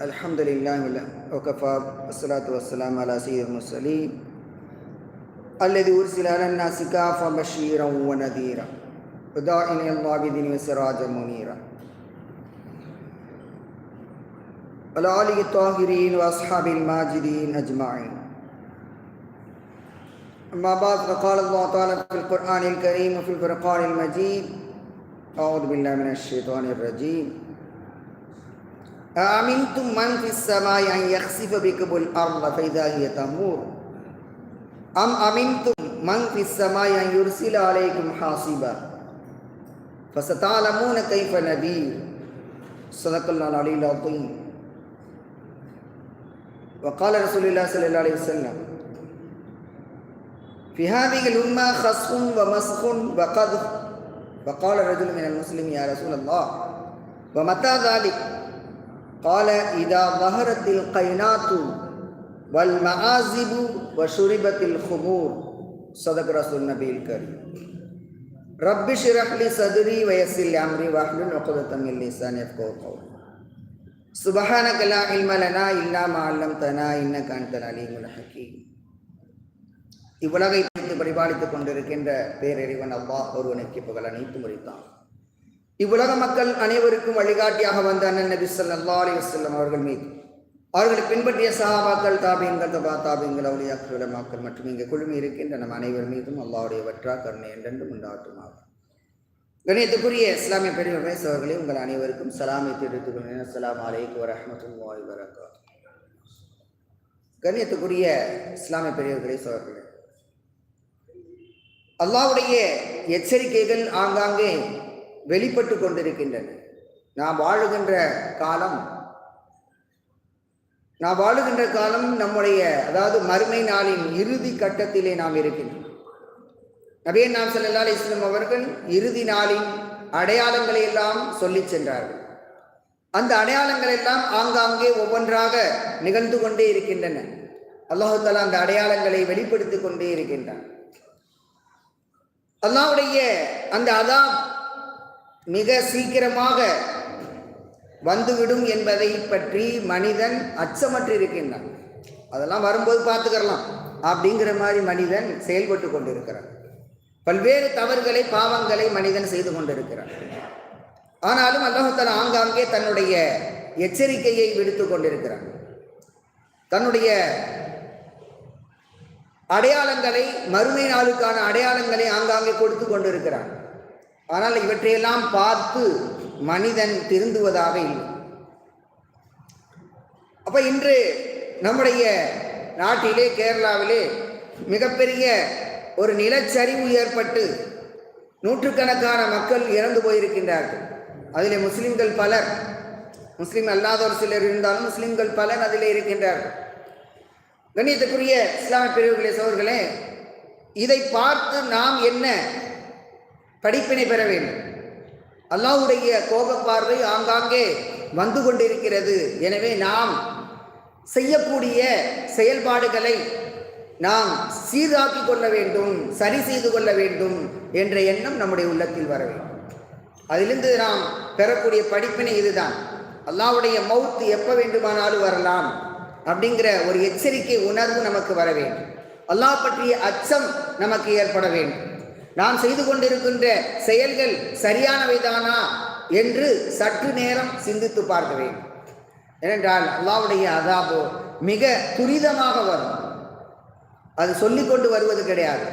الحمد لله وكفى والصلاة والسلام على سيد المرسلين الذي أرسل على الناس كافة بشيرا ونذيرا وداعيا إلى الله بإذنه وسراجا منيرا على آله الطاهرين وأصحاب الماجدين أجمعين أما بعد فقال الله تعالى في القرآن الكريم وفي الفرقان المجيد أعوذ بالله من الشيطان الرجيم أأمنتم من في السماء أن يخسف بكم الأرض فإذا هي تمور؟ أم أمنتم من في السماء أن يرسل عليكم حاصبا؟ فستعلمون كيف نذير. صدق الله العلي العظيم. وقال رسول الله صلى الله عليه وسلم في هذه الأمة خسف ومسخ وقذف. فقال رجل من المسلم يا رسول الله ومتى ذلك؟ قال إذا ظهرت القينات والمعازب وشربت الخمور صدق رسول النبي الكريم رب اشرح لي صدري ويسر لي أمري واحلل عقدة من لساني يفقهوا قولي سبحانك لا علم لنا إلا ما علمتنا إنك أنت العليم الحكيم இவ்வுலகை பிடித்து பரிபாலித்துக் கொண்டிருக்கின்ற பேரறிவன் அல்லாஹ் ஒருவனுக்கு புகழ் அனைத்து முறித்தான் இவ்வுலக மக்கள் அனைவருக்கும் வழிகாட்டியாக வந்த அண்ணன் நபி சொல்லா அலி வசல்லம் அவர்கள் மீது. அவர்களை பின்பற்றிய சஹாபாக்கள் தாபியங்கள் தபா தாபியங்கள் அவளியாக்கள் உலமாக்கள் மற்றும் இங்கே குழுமி இருக்கின்ற நம் அனைவர் மீதும் அல்லாவுடைய வற்றா கருணை என்றென்றும் உண்டாட்டுமாக கணியத்துக்குரிய இஸ்லாமிய பெரியவர்களே சோர்களே உங்கள் அனைவருக்கும் சலாமை தெரிவித்துக் கொள்கிறேன் அஸ்லாம் அலைக்கு வரமத்துல்லாய் வரகா கணியத்துக்குரிய இஸ்லாமிய பெரியவர்களே சோர்களே அல்லாவுடைய எச்சரிக்கைகள் ஆங்காங்கே வெளிப்பட்டு கொண்டிருக்கின்றன. நாம் வாழுகின்ற காலம் நாம் வாழுகின்ற காலம் நம்முடைய அதாவது மறுமை நாளின் இறுதி கட்டத்திலே நாம் இருக்கின்றோம். நபியன் நாம் சல்லா இஸ்லாம் அவர்கள் இறுதி நாளின் அடையாளங்களை எல்லாம் சொல்லி சென்றார்கள். அந்த அடையாளங்கள் எல்லாம் ஆங்காங்கே ஒவ்வொன்றாக நிகழ்ந்து கொண்டே இருக்கின்றன. அல்லாஹால அந்த அடையாளங்களை வெளிப்படுத்திக் கொண்டே இருக்கின்றான். அல்லாவுடைய அந்த அதான் மிக சீக்கிரமாக வந்துவிடும் என்பதை பற்றி மனிதன் அச்சமற்று இருக்கின்றான் அதெல்லாம் வரும்போது பார்த்துக்கிறலாம் அப்படிங்கிற மாதிரி மனிதன் செயல்பட்டு கொண்டிருக்கிறான். பல்வேறு தவறுகளை பாவங்களை மனிதன் செய்து கொண்டிருக்கிறான். ஆனாலும் அல்லாஹால ஆங்காங்கே தன்னுடைய எச்சரிக்கையை விடுத்து கொண்டிருக்கிறான். தன்னுடைய அடையாளங்களை மறுமை நாளுக்கான அடையாளங்களை ஆங்காங்கே கொடுத்து கொண்டிருக்கிறான். ஆனால் இவற்றையெல்லாம் பார்த்து மனிதன் திருந்துவதாக இல்லை. அப்போ இன்று நம்முடைய நாட்டிலே கேரளாவிலே மிகப்பெரிய ஒரு நிலச்சரிவு ஏற்பட்டு நூற்றுக்கணக்கான மக்கள் இறந்து போயிருக்கின்றார்கள். அதில் முஸ்லிம்கள் பலர் முஸ்லீம் அல்லாதவர் சிலர் இருந்தாலும் முஸ்லீம்கள் பலர் அதிலே இருக்கின்றார்கள். கண்ணியத்துக்குரிய இஸ்லாமிய பிரிவுகளே சோர்களே இதை பார்த்து நாம் என்ன படிப்பினை பெற வேண்டும். அல்லாவுடைய கோப பார்வை ஆங்காங்கே வந்து கொண்டிருக்கிறது. எனவே நாம் செய்யக்கூடிய செயல்பாடுகளை நாம் சீராக்கி கொள்ள வேண்டும் சரி செய்து கொள்ள வேண்டும் என்ற எண்ணம் நம்முடைய உள்ளத்தில் வர வேண்டும். அதிலிருந்து நாம் பெறக்கூடிய படிப்பினை இதுதான். அல்லாவுடைய மவுத்து எப்போ வேண்டுமானாலும் வரலாம் அப்படிங்கிற ஒரு எச்சரிக்கை உணர்வு நமக்கு வர வேண்டும். அல்லாஹ் பற்றிய அச்சம் நமக்கு ஏற்பட வேண்டும். நாம் செய்து கொண்டிருக்கின்ற செயல்கள் சரியானவைதானா என்று சற்று நேரம் சிந்தித்து பார்க்க வேண்டும் ஏனென்றால் அல்லாவுடைய அதாபோ மிக துரிதமாக வரும். அது சொல்லிக்கொண்டு வருவது கிடையாது.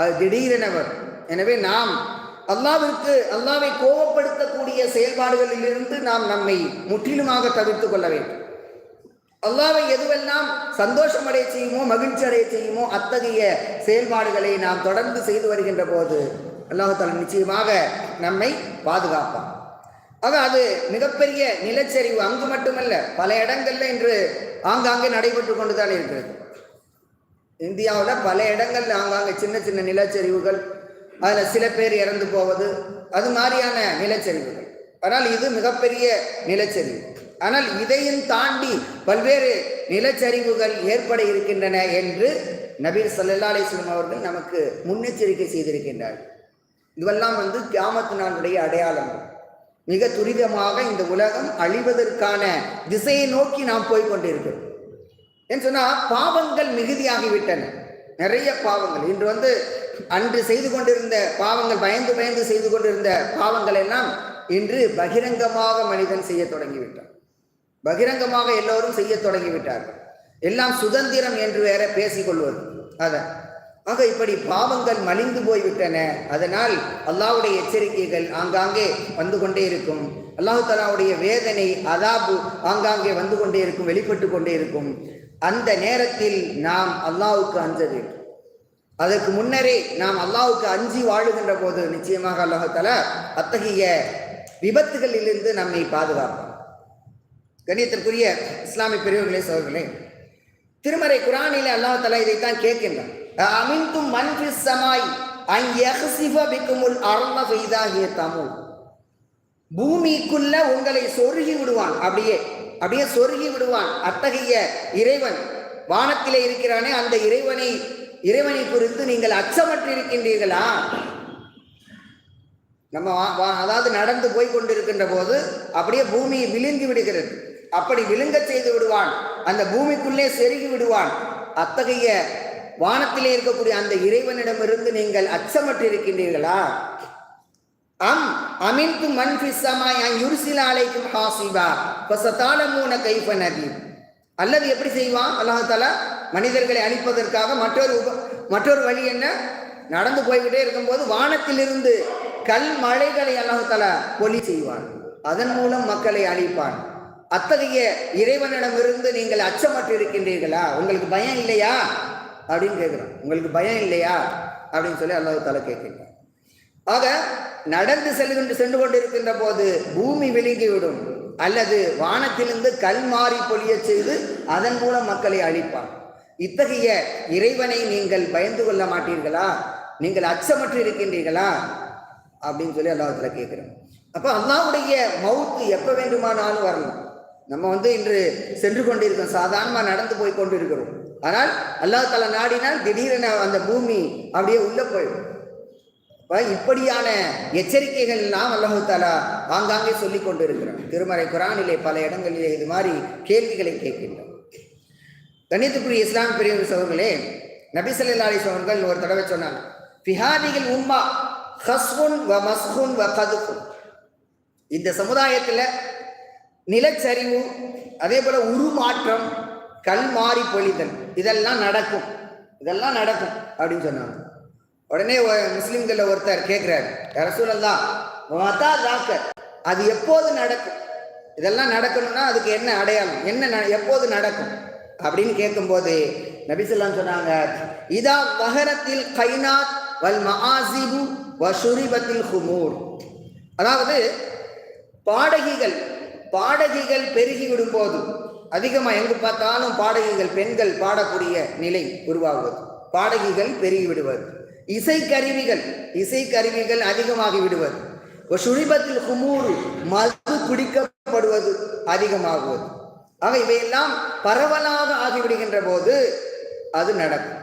அது திடீரென வரும். எனவே நாம் அல்லாவிற்கு அல்லாவை கோபப்படுத்தக்கூடிய செயல்பாடுகளிலிருந்து நாம் நம்மை முற்றிலுமாக தவிர்த்து கொள்ள வேண்டும். அல்லாவை எதுவெல்லாம் சந்தோஷம் அடைய செய்யுமோ மகிழ்ச்சி அடைய செய்யுமோ அத்தகைய செயல்பாடுகளை நாம் தொடர்ந்து செய்து வருகின்ற போது அல்லாஹால நிச்சயமாக நம்மை பாதுகாப்பான். ஆக அது மிகப்பெரிய நிலச்சரிவு அங்கு மட்டுமல்ல பல இடங்கள்ல இன்று ஆங்காங்கே நடைபெற்று கொண்டுதான் இருக்கிறது. இந்தியாவில் பல இடங்கள்ல ஆங்காங்கே சின்ன சின்ன நிலச்சரிவுகள் அதில் சில பேர் இறந்து போவது அது மாதிரியான நிலச்சரிவுகள். ஆனால் இது மிகப்பெரிய நிலச்சரிவு. ஆனால் இதையும் தாண்டி பல்வேறு நிலச்சரிவுகள் ஏற்பட இருக்கின்றன என்று நபீர் சல்லா அலிஸ்லாம் அவர்கள் நமக்கு முன்னெச்சரிக்கை செய்திருக்கின்றார்கள் இதுவெல்லாம் வந்து கியாமத்து நாளுடைய அடையாளங்கள் மிக துரிதமாக இந்த உலகம் அழிவதற்கான திசையை நோக்கி நாம் போய் கொண்டிருக்கிறோம். ஏன்னு சொன்னால் பாவங்கள் மிகுதியாகிவிட்டன. நிறைய பாவங்கள். இன்று வந்து அன்று செய்து கொண்டிருந்த பாவங்கள் பயந்து பயந்து செய்து கொண்டிருந்த பாவங்கள் எல்லாம் இன்று பகிரங்கமாக மனிதன் செய்ய தொடங்கிவிட்டான். பகிரங்கமாக எல்லோரும் செய்ய தொடங்கிவிட்டார்கள். எல்லாம் சுதந்திரம் என்று வேற பேசிக்கொள்வது. அதான் ஆக இப்படி பாவங்கள் மலிந்து போய்விட்டன. அதனால் அல்லாஹ்வுடைய எச்சரிக்கைகள் ஆங்காங்கே வந்து கொண்டே இருக்கும். அல்லாஹு தலாவுடைய வேதனை அதாபு ஆங்காங்கே வந்து கொண்டே இருக்கும் வெளிப்பட்டு கொண்டே இருக்கும். அந்த நேரத்தில் நாம் அல்லாவுக்கு அஞ்ச வேண்டும் அதற்கு முன்னரே நாம் அல்லாவுக்கு அஞ்சி வாழுகின்ற போது நிச்சயமாக அல்லாஹு தலா அத்தகைய விபத்துகளிலிருந்து நம்மை பாதுகாப்பான். கணியத்திற்குரிய இஸ்லாமிய பெரியவர்களே சோர்களே திருமறை குரானிலே அல்லாஹலா இதைத்தான் கேட்கின்றான். அமின்தும் மன்ஃபி சமாய் தமிழ் பூமிக்குள்ள உங்களை சொருகி விடுவான். அப்படியே அப்படியே சொருகி விடுவான் அத்தகைய இறைவன். வானத்திலே இருக்கிறானே அந்த இறைவனை இறைவனை குறித்து நீங்கள் அச்சமற்று இருக்கின்றீர்களா நம்ம வா- வா- அதாவது நடந்து போய் கொண்டிருக்கின்ற போது அப்படியே பூமி விழுங்கி விடுகிறது. அப்படி விழுங்கச் செய்து விடுவான். அந்த பூமிக்குள்ளே செருகி விடுவான். அத்தகைய வானத்திலே இருக்கக்கூடிய அந்த இறைவனிடமிருந்து நீங்கள் அச்சமற்று இருக்கின்றீர்களா அம் அமின்து மன்ஃபி சமாய் யுருசில யுர்சில அலைக்கும் ஹாசிபா. ஃபசதாலமூன கைஃப நதீர் அல்லது எப்படி செய்வான்? அல்லாஹால மனிதர்களை அழிப்பதற்காக மற்றொரு உப மற்றொரு வழி என்ன? நடந்து போய்கிட்டே இருக்கும்போது வானத்திலிருந்து கல் மழைகளை அல்லாஹால பொலி செய்வான். அதன் மூலம் மக்களை அழிப்பான். அத்தகைய இறைவனிடமிருந்து நீங்கள் அச்சமற்று இருக்கின்றீர்களா உங்களுக்கு பயம் இல்லையா? அப்படின்னு கேட்குறோம் உங்களுக்கு பயம் இல்லையா? அப்படின்னு சொல்லி அல்லாஹ் தஆலா கேட்கின்றான். ஆக நடந்து செல்கின்ற சென்று கொண்டிருக்கின்ற போது பூமி விழுங்கிவிடும். அல்லது வானத்திலிருந்து கல் மாறி பொழியச் செய்து அதன் மூலம் மக்களை அழிப்பான். இத்தகைய இறைவனை நீங்கள் பயந்து கொள்ள மாட்டீர்களா? நீங்கள் அச்சமற்று இருக்கின்றீர்களா அப்படின்னு சொல்லி அல்லாஹத்தில் கேட்குறேன். அப்போ அல்லாவுடைய மவுத்து எப்போ வேண்டுமானாலும் வரலாம். நம்ம வந்து இன்று சென்று கொண்டிருக்கோம். சாதாரணமாக நடந்து போய் கொண்டிருக்கிறோம். ஆனால் அல்லாஹ் தலா நாடினால் திடீரென அந்த பூமி அப்படியே உள்ளே போயிடும். இப்போ இப்படியான எச்சரிக்கைகள் நாம் அல்லாஹு தாலா ஆங்காங்கே சொல்லி கொண்டு இருக்கிறோம் திருமறை குரானிலே பல இடங்களிலே இது மாதிரி கேள்விகளை கேட்கின்றோம். கண்ணியத்துக்குரிய இஸ்லாம் பெரிய சகோதரர்களே நபி ஸல்லல்லாஹு அலைஹி ஒரு தடவை சொன்னாங்க. பிஹாதிகள் உம்மா ஹஸ்குன் வ மஸ்குன் வ கதுஃபுன். இந்த சமுதாயத்தில் நிலச்சரிவு அதே போல உருமாற்றம் கல் மாறி பொழிதல் இதெல்லாம் நடக்கும். இதெல்லாம் நடக்கும் அப்படின்னு சொன்னாங்க. உடனே ஒ- முஸ்லிம்கள்ல ஒருத்தர் கேட்கிறாரு ரசூலல்லா மதா தாக்க அது எப்போது நடக்கும்? இதெல்லாம் நடக்கணும்னா அதுக்கு என்ன அடையாளம்? என்ன எப்போது நடக்கும்? அப்படின்னு கேட்கும்போது நபிசல்லாம் சொன்னாங்க இதா பகரத்தில் கைனாத் வல் மகாசிபு வ ஹுமூர். அதாவது பாடகிகள் பாடகிகள் பெருகிவிடும் போது அதிகமாக எங்கு பார்த்தாலும் பாடகிகள் பெண்கள் பாடக்கூடிய நிலை உருவாகுவது. பாடகிகள் பெருகிவிடுவது. இசைக்கருவிகள் இசைக்கருவிகள் அதிகமாகி விடுவது. சுழிபத்தில் குமூறு மது குடிக்கப்படுவது அதிகமாகுவது. ஆக இவையெல்லாம் பரவலாக ஆகிவிடுகின்ற போது அது நடக்கும்.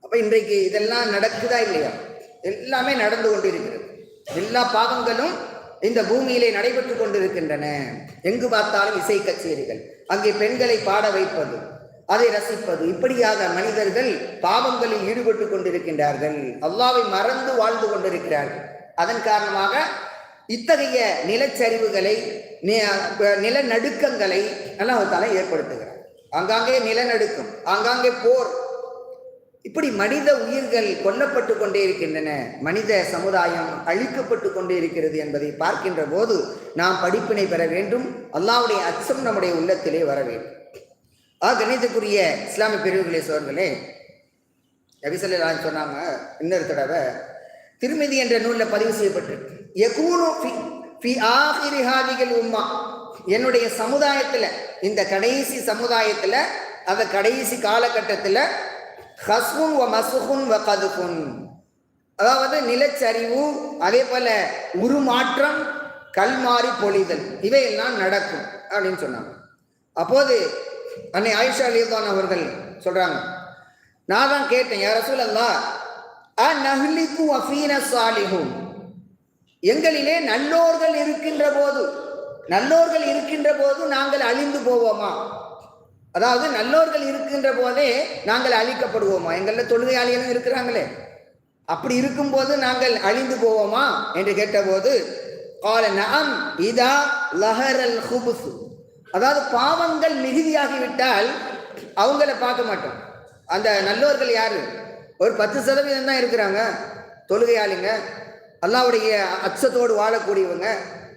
அப்போ இன்றைக்கு இதெல்லாம் நடக்குதா இல்லையா? எல்லாமே நடந்து கொண்டிருக்கிறது. எல்லா பாகங்களும் இந்த பூமியிலே நடைபெற்று கொண்டிருக்கின்றன. எங்கு பார்த்தாலும் இசை கச்சேரிகள். அங்கே பெண்களை பாட வைப்பது அதை ரசிப்பது. இப்படியாக மனிதர்கள் பாவங்களில் ஈடுபட்டு கொண்டிருக்கின்றார்கள். அல்லாவை மறந்து வாழ்ந்து கொண்டிருக்கிறார்கள். அதன் காரணமாக இத்தகைய நிலச்சரிவுகளை நிலநடுக்கங்களை அல்லாஹால ஏற்படுத்துகிறார் ஆங்காங்கே நிலநடுக்கம் ஆங்காங்கே போர் இப்படி மனித உயிர்கள் கொல்லப்பட்டு கொண்டே இருக்கின்றன. மனித சமுதாயம் அழிக்கப்பட்டு கொண்டே இருக்கிறது என்பதை பார்க்கின்ற போது நாம் படிப்பினை பெற வேண்டும். அல்லாவுடைய அச்சம் நம்முடைய உள்ளத்திலே வர வேண்டும். ஆ கணிதக்குரிய இஸ்லாமிய பிரிவுகளே சோர்களே நபிசல்லான் சொன்னாங்க இன்னொரு தடவை. திருமதி என்ற நூலில் பதிவு செய்யப்பட்டு யகூனு ஃபி- ஃபி உம்மா. என்னுடைய சமுதாயத்தில் இந்த கடைசி சமுதாயத்தில் அந்த கடைசி காலகட்டத்தில் ஹஸ்முன் வ மசுகுன் வ கதுகுன் அதாவது நிலச்சரிவு அதே போல உருமாற்றம் கல்மாறி பொழிதல் இவையெல்லாம் நடக்கும் அப்படின்னு சொன்னாங்க. அப்போது அன்னை ஆயிஷா அலிதான் அவர்கள் சொல்றாங்க நான் தான் கேட்டேன் யார சொல்லலா அ நஹ்லிக்கு அஃபீன சாலிஹும் எங்களிலே நல்லோர்கள் இருக்கின்ற போது நல்லோர்கள் இருக்கின்ற போது நாங்கள் அழிந்து போவோமா? அதாவது நல்லோர்கள் இருக்கின்ற போதே நாங்கள் அழிக்கப்படுவோமா? எங்களில் தொழுகையாளிகளும் இருக்கிறாங்களே. அப்படி இருக்கும்போது நாங்கள் அழிந்து போவோமா? என்று கேட்டபோது கால நாம் இதா லஹரல் ஹுபுசு அதாவது பாவங்கள் மிகுதியாகிவிட்டால் அவங்கள பார்க்க மாட்டோம். அந்த நல்லோர்கள் யாரு? ஒரு பத்து சதவீதம் தான் இருக்கிறாங்க தொழுகையாளிங்க. அல்லாவுடைய அச்சத்தோடு வாழக்கூடியவங்க.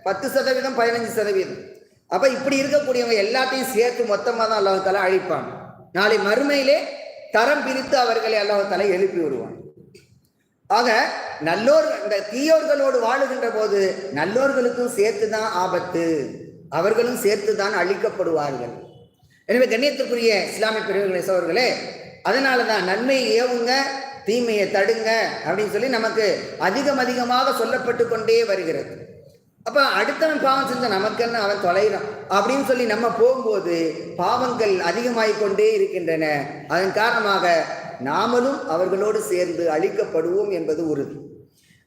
பத்து சதவீதம் பதினஞ்சு சதவீதம். அப்போ இப்படி இருக்கக்கூடியவங்க எல்லாத்தையும் சேர்த்து மொத்தமாக தான் அல்லாஹ் அழிப்பாங்க. நாளை மறுமையிலே தரம் பிரித்து அவர்களை அல்லாஹ் எழுப்பி விடுவான். ஆக நல்லோர் இந்த தீயோர்களோடு வாழுகின்ற போது நல்லோர்களுக்கும் சேர்த்து தான் ஆபத்து. அவர்களும் சேர்த்து தான் அழிக்கப்படுவார்கள். எனவே கண்ணியத்திற்குரிய இஸ்லாமிய பிரிவுகளை சோர்களே அதனால தான் நன்மையை ஏவுங்க தீமையை தடுங்க அப்படின்னு சொல்லி நமக்கு அதிகம் அதிகமாக சொல்லப்பட்டு கொண்டே வருகிறது. அப்போ அடுத்தவன் பாவம் செஞ்ச நமக்குன்னு அவன் தொலைகிறான் அப்படின்னு சொல்லி நம்ம போகும்போது பாவங்கள் அதிகமாகி கொண்டே இருக்கின்றன. அதன் காரணமாக நாமளும் அவர்களோடு சேர்ந்து அழிக்கப்படுவோம் என்பது உறுதி.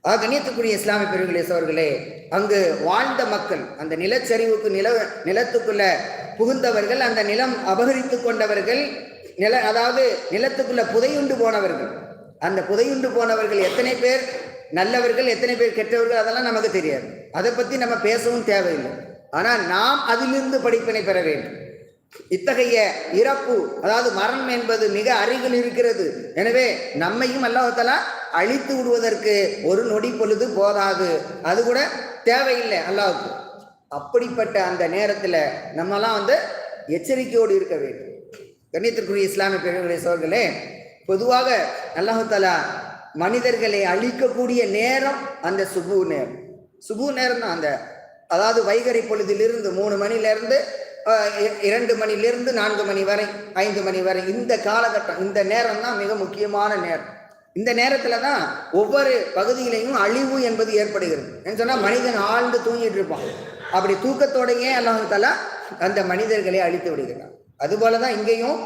ஆக கண்ணியத்துக்குரிய இஸ்லாமிய பெருங்களே அவர்களே அங்கு வாழ்ந்த மக்கள் அந்த நிலச்சரிவுக்கு நில நிலத்துக்குள்ள புகுந்தவர்கள் அந்த நிலம் அபகரித்து கொண்டவர்கள் நில அதாவது நிலத்துக்குள்ள புதையுண்டு போனவர்கள். அந்த புதையுண்டு போனவர்கள் எத்தனை பேர்? நல்லவர்கள் எத்தனை பேர் கெட்டவர்கள் அதெல்லாம் நமக்கு தெரியாது. அதை பற்றி நம்ம பேசவும் தேவையில்லை. ஆனால் நாம் அதிலிருந்து படிப்பினை பெற வேண்டும். இத்தகைய இறப்பு அதாவது மரணம் என்பது மிக அருகில் இருக்கிறது. எனவே நம்மையும் அல்லாஹாலா அழித்து விடுவதற்கு ஒரு நொடி பொழுது போதாது. அது கூட தேவையில்லை அல்லாவுக்கு அப்படிப்பட்ட அந்த நேரத்தில் நம்மலாம் வந்து எச்சரிக்கையோடு இருக்க வேண்டும். கண்ணியத்திற்குரிய இஸ்லாமிய பெருமைகளை சோர்களே பொதுவாக அல்லாஹாலா மனிதர்களை அழிக்கக்கூடிய நேரம் அந்த சுபு நேரம். சுபு நேரம் தான் அந்த அதாவது வைகரை பொழுதிலிருந்து மூணு மணிலேருந்து இரண்டு மணிலிருந்து நான்கு மணி வரை ஐந்து மணி வரை இந்த காலகட்டம் இந்த நேரம் தான் மிக முக்கியமான நேரம். இந்த நேரத்தில் தான் ஒவ்வொரு பகுதியிலையும் அழிவு என்பது ஏற்படுகிறது. என்று சொன்னால் மனிதன் ஆழ்ந்து தூங்கிட்டு இருப்பான். அப்படி தூக்கத்தோடையே அல்லாஹாலா அந்த மனிதர்களை அழித்து விடுகிறான். அதுபோல தான் இங்கேயும்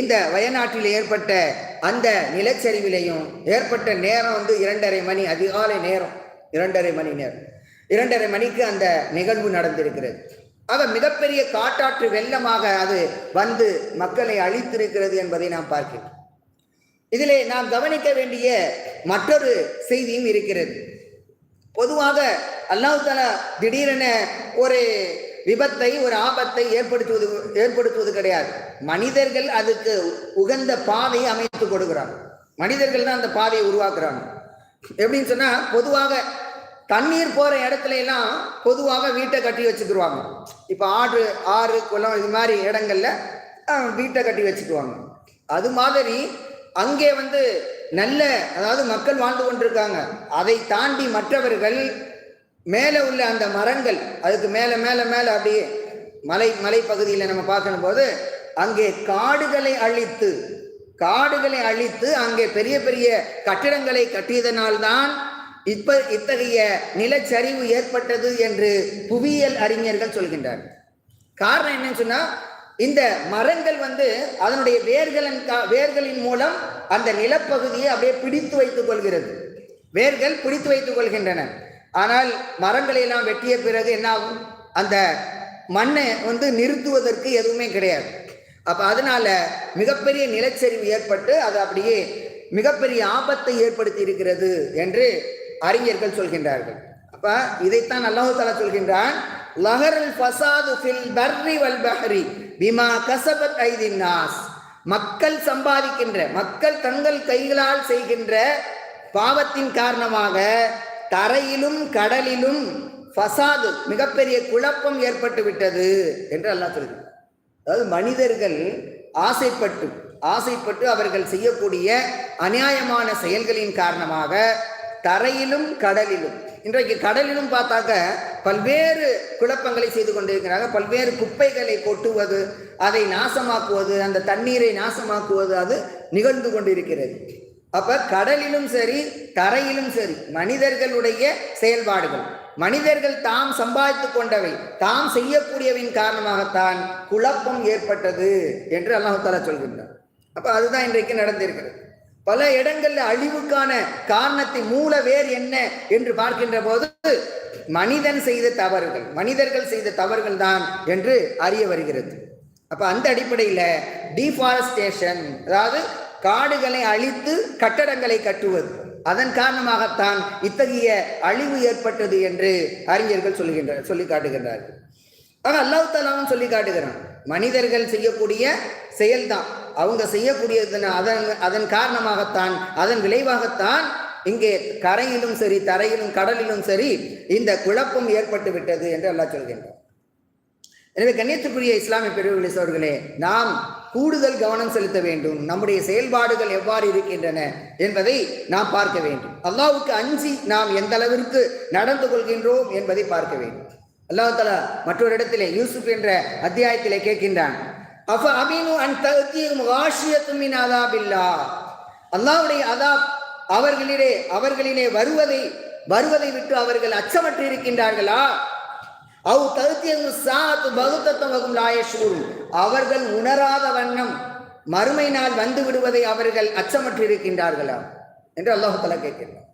இந்த வயநாட்டில் ஏற்பட்ட அந்த நிலச்சரிவிலையும் ஏற்பட்ட நேரம் வந்து இரண்டரை மணி அதிகாலை நேரம் இரண்டரை மணி நேரம். இரண்டரை மணிக்கு அந்த நிகழ்வு நடந்திருக்கிறது. ஆக மிகப்பெரிய காட்டாற்று வெள்ளமாக அது வந்து மக்களை அழித்திருக்கிறது என்பதை நாம் பார்க்கிறோம் இதிலே நாம் கவனிக்க வேண்டிய மற்றொரு செய்தியும் இருக்கிறது. பொதுவாக அல்லாஹால திடீரென ஒரு விபத்தை ஒரு ஆபத்தை ஏற்படுத்துவது ஏற்படுத்துவது கிடையாது. மனிதர்கள் அதுக்கு உகந்த பாதையை அமைத்து கொடுக்குறாங்க. மனிதர்கள் தான் அந்த பாதையை உருவாக்குறாங்க. எப்படின்னு சொன்னால் பொதுவாக தண்ணீர் போகிற இடத்துல எல்லாம் பொதுவாக வீட்டை கட்டி வச்சுக்கிடுவாங்க இப்போ ஆறு ஆறு குளம் இது மாதிரி இடங்கள்ல வீட்டை கட்டி வச்சுக்குவாங்க அது மாதிரி அங்கே வந்து நல்ல அதாவது மக்கள் வாழ்ந்து கொண்டிருக்காங்க. அதை தாண்டி மற்றவர்கள் மேலே உள்ள அந்த மரங்கள் அதுக்கு மேலே மேலே மேலே அப்படியே மலை மலைப்பகுதியில் நம்ம பார்க்கணும் போது அங்கே காடுகளை அழித்து காடுகளை அழித்து அங்கே பெரிய பெரிய கட்டிடங்களை கட்டியதனால்தான் இப்ப இத்தகைய நிலச்சரிவு ஏற்பட்டது என்று புவியியல் அறிஞர்கள் சொல்கின்றார்கள். காரணம் என்னன்னு சொன்னா இந்த மரங்கள் வந்து அதனுடைய வேர்களின் வேர்களின் மூலம் அந்த நிலப்பகுதியை அப்படியே பிடித்து வைத்துக் கொள்கிறது. வேர்கள் பிடித்து வைத்துக் கொள்கின்றன. ஆனால் மரங்களை எல்லாம் வெட்டிய பிறகு என்ன ஆகும் அந்த மண்ணை வந்து நிறுத்துவதற்கு எதுவுமே கிடையாது. அப்போ அதனால மிகப்பெரிய நிலச்சரிவு ஏற்பட்டு அது அப்படியே மிகப்பெரிய ஆபத்தை ஏற்படுத்தி இருக்கிறது என்று அறிஞர்கள் சொல்கின்றார்கள். அப்போ இதைத்தான் அல்லாஹு தாலா சொல்கின்றான் லஹரல் ஃபசாது ஃபில் பர்ரி வல் பஹரி பிமா கசபத் ஐதி நாஸ். மக்கள் சம்பாதிக்கின்ற மக்கள் தங்கள் கைகளால் செய்கின்ற பாவத்தின் காரணமாக தரையிலும் கடலிலும் ஃபசாது மிகப்பெரிய குழப்பம் ஏற்பட்டு விட்டது என்று அல்லாஹ் சொல்கிறார் அதாவது மனிதர்கள் ஆசைப்பட்டு ஆசைப்பட்டு அவர்கள் செய்யக்கூடிய அநியாயமான செயல்களின் காரணமாக தரையிலும் கடலிலும் இன்றைக்கு கடலிலும் பார்த்தாக்க பல்வேறு குழப்பங்களை செய்து கொண்டிருக்கிறாங்க. பல்வேறு குப்பைகளை கொட்டுவது அதை நாசமாக்குவது அந்த தண்ணீரை நாசமாக்குவது அது நிகழ்ந்து கொண்டிருக்கிறது. அப்ப கடலிலும் சரி தரையிலும் சரி மனிதர்களுடைய செயல்பாடுகள். மனிதர்கள் தாம் சம்பாதித்து கொண்டவை தாம் செய்யக்கூடியவின் காரணமாகத்தான் குழப்பம் ஏற்பட்டது என்று அல்லாஹாலா சொல்கின்றார் அப்ப அதுதான் இன்றைக்கு நடந்திருக்கிறது. பல இடங்கள்ல அழிவுக்கான காரணத்தை மூல வேர் என்ன என்று பார்க்கின்ற போது மனிதன் செய்த தவறுகள் மனிதர்கள் செய்த தவறுகள் தான் என்று அறிய வருகிறது. அப்ப அந்த அடிப்படையில் டிஃபாரஸ்டேஷன் அதாவது காடுகளை அழித்து கட்டடங்களை கட்டுவது. அதன் காரணமாகத்தான் இத்தகைய அழிவு ஏற்பட்டது என்று அறிஞர்கள் சொல்லுகின்ற சொல்லி காட்டுகின்றார்கள் ஆக அல்லாஹ் தாலாவும் சொல்லி காட்டுகிறான் மனிதர்கள் செய்யக்கூடிய செயல்தான். அவங்க செய்யக்கூடியது அதன் அதன் காரணமாகத்தான் அதன் விளைவாகத்தான் இங்கே கரையிலும் சரி தரையிலும் கடலிலும் சரி இந்த குழப்பம் ஏற்பட்டு விட்டது என்று அல்லாஹ் சொல்கின்றார் எனவே கண்ணியத்துக்குரிய இஸ்லாமிய பெரியவர்களே சோர்களே நாம் கூடுதல் கவனம் செலுத்த வேண்டும். நம்முடைய செயல்பாடுகள் எவ்வாறு இருக்கின்றன என்பதை நாம் பார்க்க வேண்டும். அல்லாவுக்கு அஞ்சி நாம் எந்த அளவிற்கு நடந்து கொள்கின்றோம் என்பதை பார்க்க வேண்டும். அல்லாஹ் தலா மற்றொரு இடத்திலே யூசுப் என்ற அத்தியாயத்திலே கேட்கின்றான். அஃப அமீனு அன் தகுதியும் வாஷியத்தும் அதாபில்லா? அதாப் அவர்களிலே அவர்களிலே வருவதை வருவதை விட்டு அவர்கள் அச்சமற்று இருக்கின்றார்களா? அவ் தகுத்தியங்கு சாத் பகுத்தத்தம் வகும் அவர்கள் உணராத வண்ணம் மறுமை நாள் வந்து விடுவதை அவர்கள் அச்சமற்று இருக்கின்றார்களா என்று அல்லாஹு கேட்கிறார்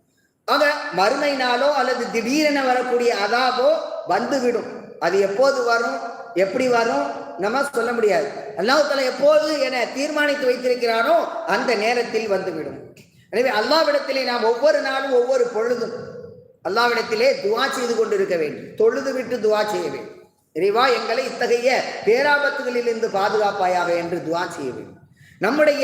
ஆக மறுமை நாளோ அல்லது திடீரென வரக்கூடிய அதாபோ வந்துவிடும் அது எப்போது வரும்? எப்படி வரும்? நம்ம சொல்ல முடியாது. அல்லாஹு எப்போது என தீர்மானித்து வைத்திருக்கிறானோ அந்த நேரத்தில் வந்துவிடும் எனவே அல்லாவிடத்திலே நாம் ஒவ்வொரு நாளும் ஒவ்வொரு பொழுதும் அல்லாவிடத்திலே துவா செய்து கொண்டிருக்க வேண்டும். தொழுது விட்டு துவா செய்ய வேண்டும். இறைவா எங்களை இத்தகைய பேராபத்துகளிலிருந்து பாதுகாப்பாயாக என்று துவா செய்ய வேண்டும். நம்முடைய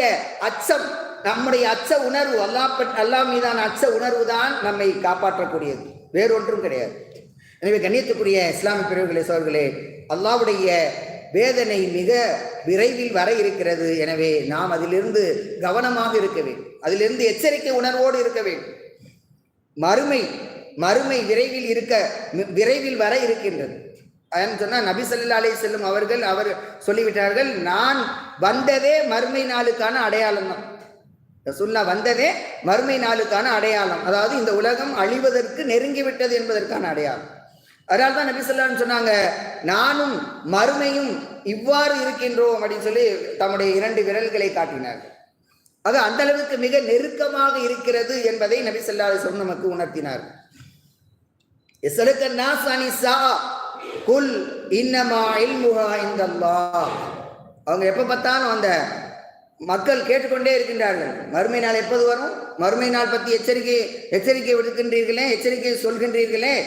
அச்சம் நம்முடைய அச்ச உணர்வு அல்லா அல்லா மீதான அச்ச உணர்வு தான் நம்மை காப்பாற்றக்கூடியது. வேறொன்றும் கிடையாது. எனவே கண்ணியத்துக்குரிய இஸ்லாமிய பிரிவுகளே சோர்களே அல்லாவுடைய வேதனை மிக விரைவில் வர இருக்கிறது. எனவே நாம் அதிலிருந்து கவனமாக இருக்க வேண்டும். அதிலிருந்து எச்சரிக்கை உணர்வோடு இருக்க வேண்டும். மறுமை மறுமை விரைவில் இருக்க விரைவில் வர இருக்கின்றது. அதன்னு சொன்னால் நபி சல்லா அலி செல்லும் அவர்கள் அவர் சொல்லிவிட்டார்கள் நான் வந்ததே மறுமை நாளுக்கான அடையாளம் தான். ரசுல்லா வந்ததே மறுமை நாளுக்கான அடையாளம். அதாவது இந்த உலகம் அழிவதற்கு நெருங்கிவிட்டது என்பதற்கான அடையாளம். அதனால தான் நபி சொல்லான்னு சொன்னாங்க நானும் மறுமையும் இவ்வாறு இருக்கின்றோம் அப்படின்னு சொல்லி தம்முடைய இரண்டு விரல்களை காட்டினார்கள். அது அந்த அளவுக்கு மிக நெருக்கமாக இருக்கிறது என்பதை நபி சொல்லா சொல் நமக்கு உணர்த்தினார் குல் இன்னமா இல்முஹா இந்தல்லாஹ் அவங்க எப்போ பார்த்தாலும் அந்த மக்கள் கேட்டுக்கொண்டே இருக்கின்றார்கள். மறுமை நாள் எப்போது வரும்? மறுமை நாள் பற்றி எச்சரிக்கை எச்சரிக்கை விடுக்கின்றீர்களே எச்சரிக்கை சொல்கின்றீர்களே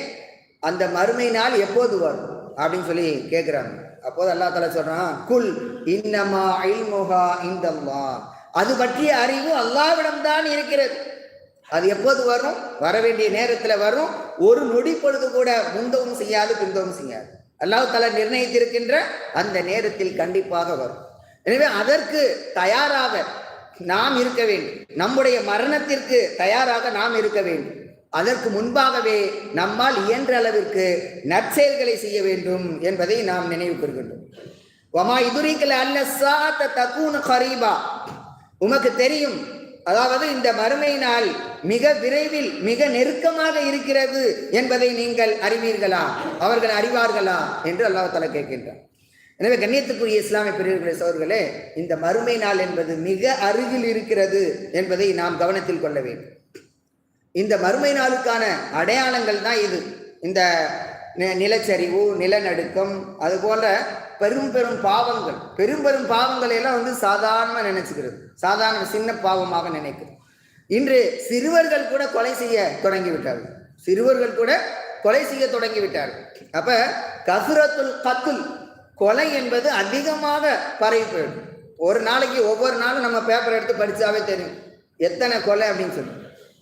அந்த மறுமை நாள் எப்போது வரும்? அப்படின்னு சொல்லி கேட்குறாங்க. அப்போது அல்லா தலா சொல்றான் குல் இன்னமா ஐல்முகா இந்தல்லா. அது பற்றிய அறிவு அல்லாவிடம்தான் இருக்கிறது. அது எப்போது வரும்? வர வேண்டிய நேரத்தில் வரும். ஒரு நொடி பொழுது கூட முந்தவும் செய்யாது பிந்தவும் செய்யாது. அல்லாஹ் தலா நிர்ணயித்திருக்கின்ற அந்த நேரத்தில் கண்டிப்பாக வரும். எனவே அதற்கு தயாராக நாம் இருக்க வேண்டும். நம்முடைய மரணத்திற்கு தயாராக நாம் இருக்க வேண்டும். அதற்கு முன்பாகவே நம்மால் இயன்ற அளவிற்கு நற்செயல்களை செய்ய வேண்டும் என்பதை நாம் நினைவு பெறுகின்றோம் வமா இதுரிக்கல அல்ல சாத்த தக்கூன் கரீபா. உமக்கு தெரியும் அதாவது இந்த மறுமை நாள் மிக விரைவில் மிக நெருக்கமாக இருக்கிறது என்பதை நீங்கள் அறிவீர்களா? அவர்கள் அறிவார்களா? என்று அல்லாஹால கேட்கின்றார் எனவே கண்ணியத்துக்குரிய இஸ்லாமிய பிரிவுகளை சோர்களே இந்த மறுமை நாள் என்பது மிக அருகில் இருக்கிறது என்பதை நாம் கவனத்தில் கொள்ள வேண்டும். இந்த மறுமை நாளுக்கான அடையாளங்கள் தான் இது. இந்த நிலச்சரிவு நிலநடுக்கம் அது போன்ற பெரும் பெரும் பாவங்கள் பெரும் பெரும் பாவங்களை எல்லாம் வந்து சாதாரணமாக நினைச்சுக்கிறது. சாதாரண சின்ன பாவமாக நினைக்கிறது. இன்று சிறுவர்கள் கூட கொலை செய்ய தொடங்கி விட்டார்கள் சிறுவர்கள் கூட கொலை செய்ய தொடங்கி விட்டார்கள் அப்ப கசுரத்துல் கத்துல் கொலை என்பது அதிகமாக பரவி போயிடும் ஒரு நாளைக்கு ஒவ்வொரு நாளும் நம்ம பேப்பர் எடுத்து படித்தாவே தெரியும். எத்தனை கொலை அப்படின்னு சொல்லி.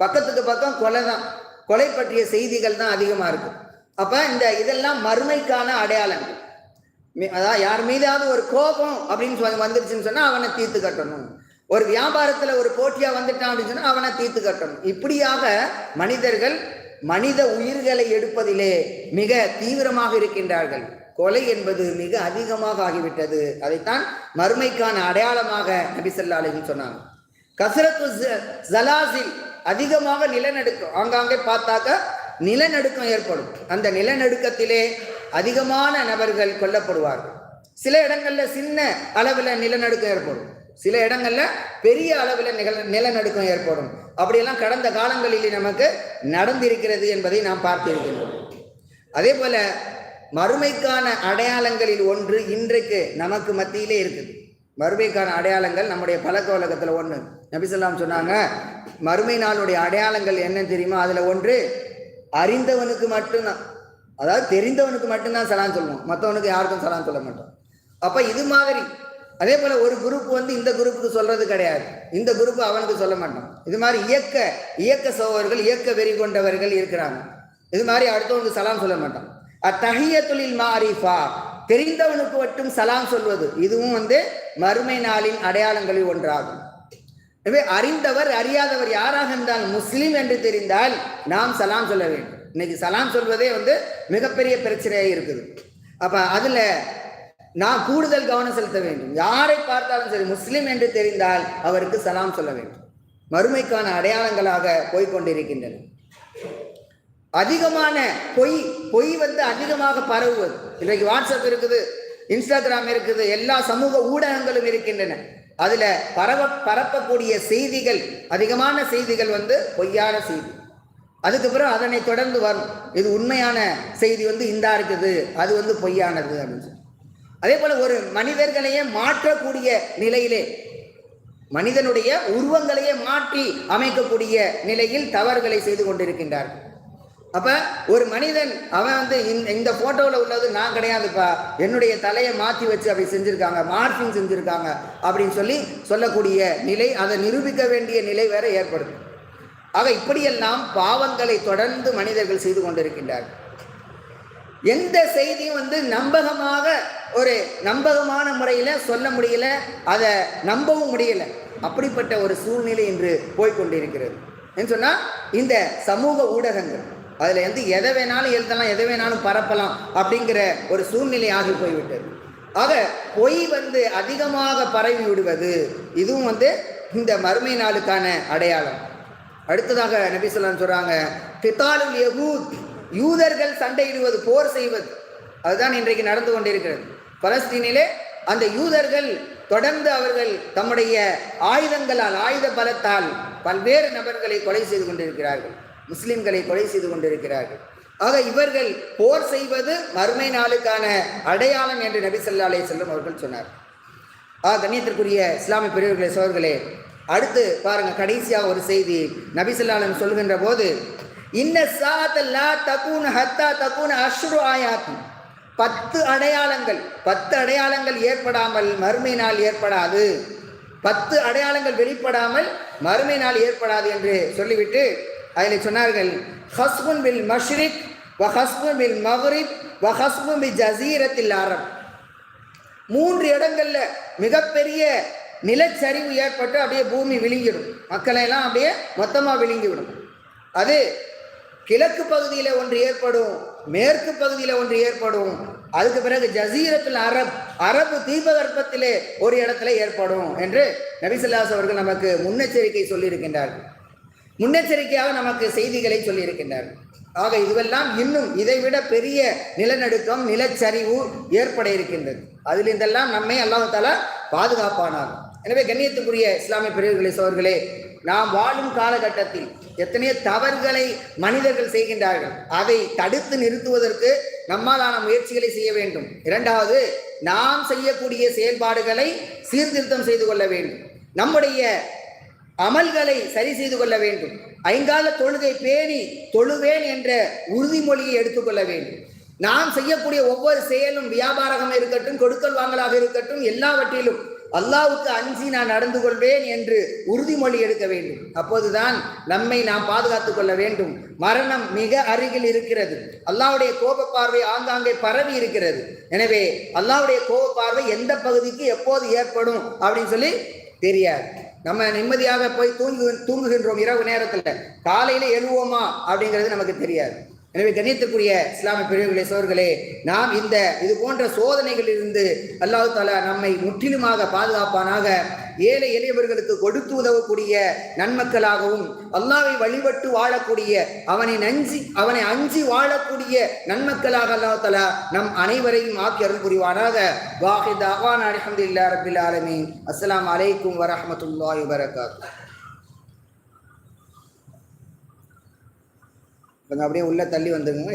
பக்கத்துக்கு பக்கம் கொலை தான். கொலை பற்றிய செய்திகள் தான் அதிகமாக இருக்கும் அப்போ இந்த இதெல்லாம் மறுமைக்கான அடையாளங்கள். அதான் யார் மீதாவது ஒரு கோபம் அப்படின்னு சொல்லி வந்துருச்சுன்னு சொன்னால் அவனை தீர்த்து கட்டணும். ஒரு வியாபாரத்தில் ஒரு போட்டியாக வந்துட்டான் அப்படின்னு சொன்னால் அவனை தீர்த்து கட்டணும். இப்படியாக மனிதர்கள் மனித உயிர்களை எடுப்பதிலே மிக தீவிரமாக இருக்கின்றார்கள். கொலை என்பது மிக அதிகமாக ஆகிவிட்டது. அதைத்தான் மறுமைக்கான அடையாளமாக நபிசல்லா அலின்னு சொன்னாங்க. கசரத்து ஜலாசில் அதிகமாக நிலநடுக்கம் ஆங்காங்கே பார்த்தாக்க நிலநடுக்கம் ஏற்படும். அந்த நிலநடுக்கத்திலே அதிகமான நபர்கள் கொல்லப்படுவார்கள். சில இடங்களில் சின்ன அளவில் நிலநடுக்கம் ஏற்படும். சில இடங்களில் பெரிய அளவில் நிகழ் நிலநடுக்கம் ஏற்படும். அப்படியெல்லாம் கடந்த காலங்களிலே நமக்கு நடந்திருக்கிறது என்பதை நாம் பார்த்திருக்கின்றோம். அதே போல மறுமைக்கான அடையாளங்களில் ஒன்று இன்றைக்கு நமக்கு மத்தியிலே இருக்குது. மறுமைக்கான அடையாளங்கள் நம்முடைய பழக்க வழக்கத்தில் ஒன்று நபிசல்லாம் சொன்னாங்க மறுமை நாளுடைய அடையாளங்கள் என்ன தெரியுமா? அதில் ஒன்று அறிந்தவனுக்கு மட்டும்தான். அதாவது தெரிந்தவனுக்கு மட்டும்தான் சலான் சொல்லுவோம். மற்றவனுக்கு யாருக்கும் சலான் சொல்ல மாட்டோம். அப்போ இது மாதிரி அதே போல் ஒரு குரூப் வந்து இந்த குரூப்புக்கு சொல்கிறது கிடையாது. இந்த குரூப் அவனுக்கு சொல்ல மாட்டோம். இது மாதிரி இயக்க இயக்க சோழர்கள் இயக்க வெறி கொண்டவர்கள் இருக்கிறாங்க. இது மாதிரி அடுத்தவனுக்கு சலாம் சொல்ல மாட்டோம். அத்தகையத்துலில் மாரிஃபா தெரிந்தவனுக்கு மட்டும் சலாம் சொல்வது. இதுவும் வந்து மறுமை நாளின் அடையாளங்களில் ஒன்றாகும். எனவே அறிந்தவர் அறியாதவர் யாராக இருந்தால் முஸ்லீம் என்று தெரிந்தால் நாம் சலாம் சொல்ல வேண்டும். இன்னைக்கு சலாம் சொல்வதே வந்து மிகப்பெரிய பிரச்சனையாக இருக்குது. அப்போ அதில் நான் கூடுதல் கவனம் செலுத்த வேண்டும். யாரை பார்த்தாலும் சரி முஸ்லீம் என்று தெரிந்தால் அவருக்கு சலாம் சொல்ல வேண்டும். மறுமைக்கான அடையாளங்களாக போய்கொண்டிருக்கின்றன அதிகமான பொய் பொய் வந்து அதிகமாக பரவுவது. இன்றைக்கு வாட்ஸ்அப் இருக்குது இன்ஸ்டாகிராம் இருக்குது எல்லா சமூக ஊடகங்களும் இருக்கின்றன. அதில் பரவ பரப்பக்கூடிய செய்திகள் அதிகமான செய்திகள் வந்து பொய்யான செய்தி. அதுக்கப்புறம் அதனை தொடர்ந்து வரும். இது உண்மையான செய்தி வந்து இந்தா இருக்குது. அது வந்து பொய்யானது அப்படின்னு சொல்லி. அதே போல ஒரு மனிதர்களையே மாற்றக்கூடிய நிலையிலே மனிதனுடைய உருவங்களையே மாற்றி அமைக்கக்கூடிய நிலையில் தவறுகளை செய்து கொண்டிருக்கின்றார்கள் அப்ப ஒரு மனிதன் அவன் வந்து இந்த இந்த போட்டோவில் உள்ளது நான் கிடையாதுப்பா. என்னுடைய தலையை மாற்றி வச்சு அப்படி செஞ்சிருக்காங்க மார்பிங் செஞ்சிருக்காங்க அப்படின்னு சொல்லி சொல்லக்கூடிய நிலை அதை நிரூபிக்க வேண்டிய நிலை வேற ஏற்படுது. ஆக இப்படியெல்லாம் பாவங்களை தொடர்ந்து மனிதர்கள் செய்து கொண்டிருக்கின்றார்கள். எந்த செய்தியும் வந்து நம்பகமாக ஒரு நம்பகமான முறையில் சொல்ல முடியல அதை நம்பவும் முடியல. அப்படிப்பட்ட ஒரு சூழ்நிலை இன்று போய்கொண்டிருக்கிறது என்று சொன்னால் இந்த சமூக ஊடகங்கள் அதில் வந்து எதை வேணாலும் எழுதலாம் எதை வேணாலும் பரப்பலாம் அப்படிங்கிற ஒரு சூழ்நிலை ஆகி போய்விட்டது. ஆக பொய் வந்து அதிகமாக பரவி விடுவது இதுவும் வந்து இந்த மறுமை நாளுக்கான அடையாளம். அடுத்ததாக நபி சொல்லான்னு சொல்றாங்க கித்தாலுல் யகூத் யூதர்கள் சண்டையிடுவது போர் செய்வது. அதுதான் இன்றைக்கு நடந்து கொண்டிருக்கிறது. பலஸ்தீனிலே அந்த யூதர்கள் தொடர்ந்து அவர்கள் தம்முடைய ஆயுதங்களால் ஆயுத பலத்தால் பல்வேறு நபர்களை கொலை செய்து கொண்டிருக்கிறார்கள். முஸ்லிம்களை கொலை செய்து கொண்டிருக்கிறார்கள். ஆக இவர்கள் போர் செய்வது மறுமை நாளுக்கான அடையாளம் என்று நபி சொல்லா அலே செல்லும் அவர்கள் சொன்னார். ஆ கண்ணியத்திற்குரிய இஸ்லாமிய பெரியவர்களே சோர்களே அடுத்து பாருங்க கடைசியாக ஒரு செய்தி. நபிசல்லாலம் சொல்கின்ற போது இன்ன சாத்தல்லா தக்கூன் ஹத்தா தக்கூன் அஷ்ரு ஆயாக்கும் பத்து அடையாளங்கள் பத்து அடையாளங்கள் ஏற்படாமல் மறுமை நாள் ஏற்படாது. பத்து அடையாளங்கள் வெளிப்படாமல் மறுமை நாள் ஏற்படாது என்று சொல்லிவிட்டு அதில் சொன்னார்கள் ஹஸ்புன் பில் மஷ்ரிக் வ ஹஸ்புன் பில் மஹரிப் வ ஹஸ்புன் பி ஜசீரத்தில் ஆரம் மூன்று இடங்களில் மிகப்பெரிய நிலச்சரிவு ஏற்பட்டு அப்படியே பூமி விழுங்கிடும். மக்களை எல்லாம் அப்படியே மொத்தமாக விழுங்கிவிடும். அது கிழக்கு பகுதியில் ஒன்று ஏற்படும் மேற்கு பகுதியில் ஒன்று ஏற்படும். அதுக்கு பிறகு ஜசீரத்தில் அரப் அரபு தீபகற்பத்திலே ஒரு இடத்துல ஏற்படும் என்று நபிசுல்லாஸ் அவர்கள் நமக்கு முன்னெச்சரிக்கை சொல்லியிருக்கின்றார்கள். முன்னெச்சரிக்கையாக நமக்கு செய்திகளை சொல்லியிருக்கின்றார்கள். ஆக இதுவெல்லாம் இன்னும் இதைவிட பெரிய நிலநடுக்கம் நிலச்சரிவு ஏற்பட இருக்கின்றது. அதில் இதெல்லாம் நம்மை அல்லாஹ் தாலா பாதுகாப்பானார் எனவே கண்ணியத்துக்குரிய இஸ்லாமிய பிரிவுகளை சோர்களே நாம் வாழும் காலகட்டத்தில் எத்தனையோ தவறுகளை மனிதர்கள் செய்கின்றார்கள். அதை தடுத்து நிறுத்துவதற்கு நம்மாலான முயற்சிகளை செய்ய வேண்டும். இரண்டாவது நாம் செய்யக்கூடிய செயல்பாடுகளை சீர்திருத்தம் செய்து கொள்ள வேண்டும். நம்முடைய அமல்களை சரி செய்து கொள்ள வேண்டும். ஐங்கால தொழுகை பேணி தொழுவேன் என்ற உறுதிமொழியை எடுத்துக்கொள்ள வேண்டும். நாம் செய்யக்கூடிய ஒவ்வொரு செயலும் வியாபாரமாக இருக்கட்டும் கொடுக்கல் வாங்கலாக இருக்கட்டும் எல்லாவற்றிலும் அல்லாவுக்கு அஞ்சி நான் நடந்து கொள்வேன் என்று உறுதிமொழி எடுக்க வேண்டும். அப்போதுதான் நம்மை நாம் பாதுகாத்துக் கொள்ள வேண்டும். மரணம் மிக அருகில் இருக்கிறது. அல்லாவுடைய கோப பார்வை ஆங்காங்கே பரவி இருக்கிறது. எனவே அல்லாவுடைய கோப பார்வை எந்த பகுதிக்கு எப்போது ஏற்படும் அப்படின்னு சொல்லி தெரியாது. நம்ம நிம்மதியாக போய் தூங்கு தூங்குகின்றோம் இரவு நேரத்தில். காலையில எழுவோமா அப்படிங்கிறது நமக்கு தெரியாது. எனவே கண்ணியத்திற்குரிய இஸ்லாமிய பிரிவுகளே சோர்களே நாம் இந்த இது போன்ற சோதனைகளிலிருந்து அல்லாஹ் தாலா நம்மை முற்றிலுமாக பாதுகாப்பானாக ஏழை எளியவர்களுக்கு கொடுத்து உதவக்கூடிய நன்மக்களாகவும் அல்லாவை வழிபட்டு வாழக்கூடிய அவனை நஞ்சி அவனை அஞ்சி வாழக்கூடிய நன்மக்களாக அல்லாஹ் தலா நம் அனைவரையும் ஆக்கி அருள் புரிவானாக. வாஹித் அஹ்வான் அலமதுல்லா ரபில் ஆலமீன். அஸ்ஸலாமு அலைக்கும் வரமத்துல்லாய் வபரகாத்துஹு கொஞ்சம் அப்படியே உள்ள தள்ளி வந்துருங்க